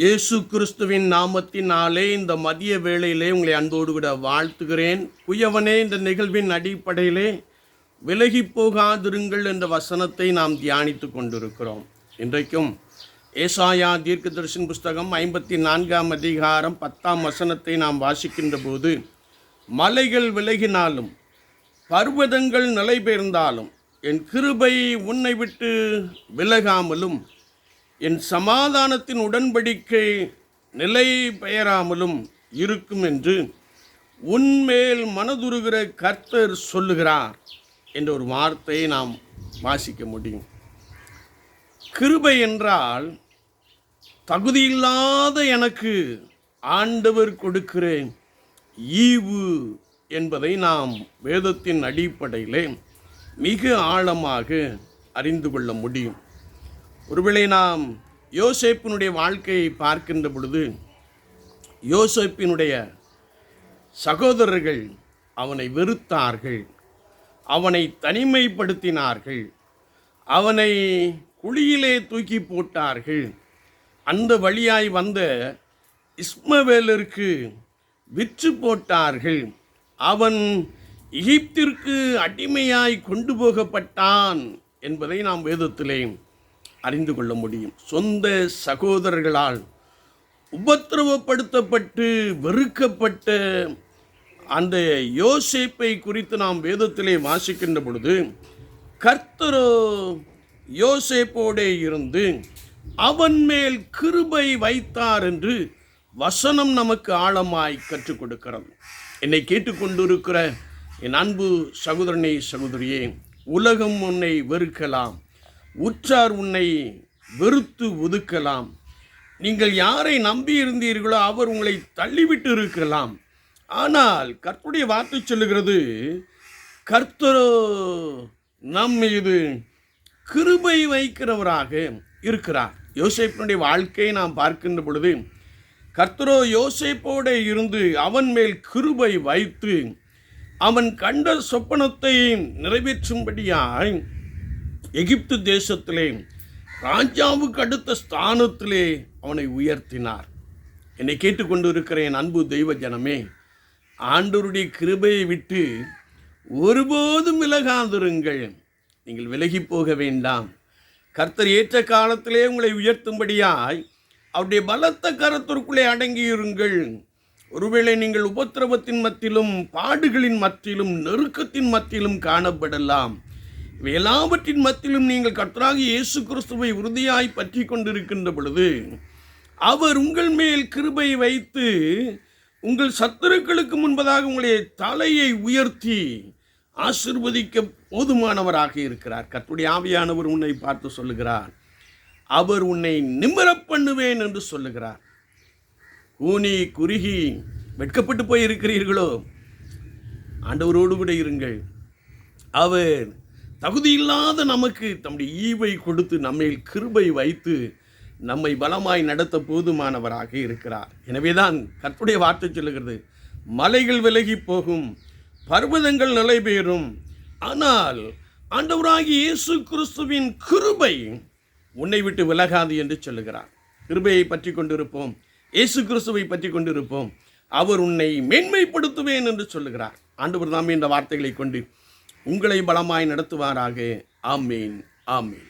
இயேசு கிறிஸ்துவின் நாமத்தினாலே இந்த மதிய வேளையிலே உங்களை அன்போடு கூட வாழ்த்துகிறேன். குயவனே இந்த நிகழ்வின் அடிப்படையிலே விலகி போகாதிருங்கள் என்ற வசனத்தை நாம் தியானித்து கொண்டிருக்கிறோம். இன்றைக்கும் ஏசாயா தீர்க்க தரிசன் புஸ்தகம் ஐம்பத்தி நான்காம் அதிகாரம் பத்தாம் வசனத்தை நாம் வாசிக்கின்ற போது மலைகள் விலகினாலும் பர்வதங்கள் நிலை பெயர்ந்தாலும் என் கிருபை உன்னை விட்டு விலகாமலும் என் சமாதானத்தின் உடன்படிக்கை நிலை பெயராமலும் இருக்கும் என்று உன்மேல் மனதுருகிற கர்த்தர் சொல்லுகிறார் என்ற ஒரு வார்த்தையை நாம் வாசிக்க முடியும். கிருபை என்றால் தகுதியில்லாத எனக்கு ஆண்டவர் கொடுக்கிற ஈவு என்பதை நாம் வேதத்தின் அடிப்படையிலே மிக ஆழமாக அறிந்து கொள்ள முடியும். ஒருவேளை நாம் யோசேப்பினுடைய வாழ்க்கையை பார்க்கின்ற பொழுது யோசேப்பினுடைய சகோதரர்கள் அவனை வெறுத்தார்கள் அவனை தனிமைப்படுத்தினார்கள் அவனை குழியிலே தூக்கி போட்டார்கள். அந்த வழியாய் வந்த இஸ்மவேலருக்கு விற்று போட்டார்கள். அவன் எகிப்திற்கு அடிமையாய் கொண்டு போகப்பட்டான் என்பதை நாம் வேதத்திலே அறிந்து கொள்ள முடியும். சொந்த சகோதரர்களால் உபத்திரவப்படுத்தப்பட்டு வெறுக்கப்பட்ட அந்த யோசேப்பை குறித்து நாம் வேதத்திலே வாசிக்கின்ற பொழுது கர்த்தரோ யோசேப்போடே இருந்து அவன் மேல் கிருபை வைத்தார் என்று வசனம் நமக்கு ஆழமாய் கற்றுக் கொடுக்கிறது. என்னை கேட்டுக்கொண்டிருக்கிற என் அன்பு சகோதரனே சகோதரியே உலகம் உன்னை வெறுக்கலாம். உற்றார் உன்னை வெறுத்து ஒதுக்கலாம். நீங்கள் யாரை நம்பி இருந்தீர்களோ அவர் உங்களை தள்ளிவிட்டு இருக்கலாம். ஆனால் கர்த்தருடைய வார்த்தை சொல்லுகிறது கர்த்தரோ நம் மீது கிருபை வைக்கிறவராக இருக்கிறார். யோசேப்பினுடைய வாழ்க்கையை நாம் பார்க்கின்ற பொழுது கர்த்தரோ யோசேப்போடு இருந்து அவன் மேல் கிருபை வைத்து அவன் கண்ட சொப்பனத்தை நிறைவேற்றும்படியாய் எகிப்து தேசத்திலே ராஜாவுக்கு அடுத்த ஸ்தானத்திலே அவனை உயர்த்தினார். என்னை கேட்டுக்கொண்டு இருக்கிற என் அன்பு தெய்வ ஜனமே ஆண்டோருடைய கிருபையை விட்டு ஒருபோதும் விலகாதிருங்கள். நீங்கள் விலகி போக வேண்டாம். கர்த்தர் ஏற்ற காலத்திலே உங்களை உயர்த்தும்படியாய் அவருடைய பலத்த கரத்திற்குள்ளே அடங்கியிருங்கள். ஒருவேளை நீங்கள் உபத்திரவத்தின் மத்தியிலும் பாடுகளின் மத்தியிலும் நெருக்கத்தின் மத்தியிலும் காணப்படலாம். இவை எல்லாவற்றின் மத்தியிலும் நீங்கள் கர்த்தராகி இயேசு கிறிஸ்துவை உறுதியாய் பற்றி கொண்டிருக்கின்ற பொழுது அவர் உங்கள் மேல் கிருபை வைத்து உங்கள் சத்துருக்களுக்கு முன்பதாக உங்களுடைய தலையை உயர்த்தி ஆசிர்வதிக்க போதுமானவராக இருக்கிறார். கத்துடைய ஆவியானவர் உன்னை பார்த்து சொல்லுகிறார். அவர் உன்னை நிம்மரப் பண்ணுவேன் என்று சொல்லுகிறார். ஊனி குறுகி வெட்கப்பட்டு போய் இருக்கிறீர்களோ ஆண்டவரோடு கூட இருங்கள். அவர் தகுதியில்லாத நமக்கு தம்முடைய ஈவை கொடுத்து நம்மேல் கிருபை வைத்து நம்மை பலமாய் நடத்த போதுமானவராக இருக்கிறார். எனவேதான் கற்புடைய வார்த்தை சொல்லுகிறது மலைகள் விலகி போகும் பர்வதங்கள் நிலபெயரும் ஆனால் ஆண்டவராகி இயேசு கிறிஸ்துவின் கிருபை உன்னை விட்டு விலகாது என்று சொல்லுகிறார். கிருபையை பற்றி கொண்டிருப்போம் இயேசு கிறிஸ்துவை பற்றி கொண்டிருப்போம். அவர் உன்னை மேன்மைப்படுத்துவேன் என்று சொல்லுகிறார். ஆண்டவர் தாமே இந்த வார்த்தைகளை கொண்டு உங்களை பலமாய் நடத்துவாராக. ஆமீன் ஆமீன்.